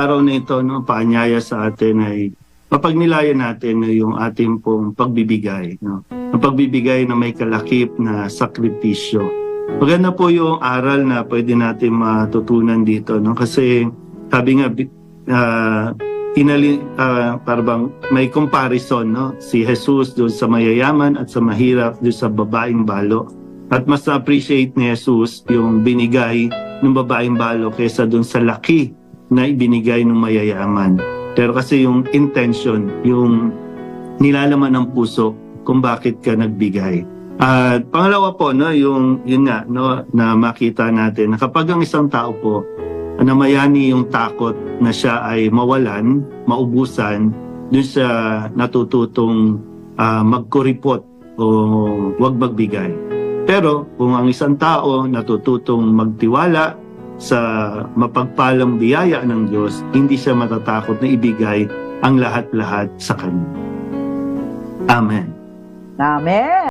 araw na ito, no, paanyaya sa atin ay mapagnilayan natin no, yung ating pong pagbibigay. No? Ang pagbibigay na may kalakip na sakripisyo. Maganda po yung aral na pwede natin matutunan dito. No? Kasi sabi nga, ah, inali, ah, parang may comparison. No? Si Jesus doon sa mayayaman at sa mahirap doon sa babaeng balo. At mas appreciate ni Jesus yung binigay ng babaeng balo kaysa doon sa laki na ibinigay ng mayayaman. Pero kasi yung intention, yung nilalaman ng puso kung bakit ka nagbigay. At pangalawa po, no, yung yun nga, no, na makita natin na kapag ang isang tao po namayani yung takot na siya ay mawalan, maubusan, dun sa natututong ah, magkuripot o wag magbigay. Pero kung ang isang tao natututong magtiwala sa mapagpalang biyaya ng Diyos, hindi siya matatakot na ibigay ang lahat-lahat sa Kanya. Amen. Amen.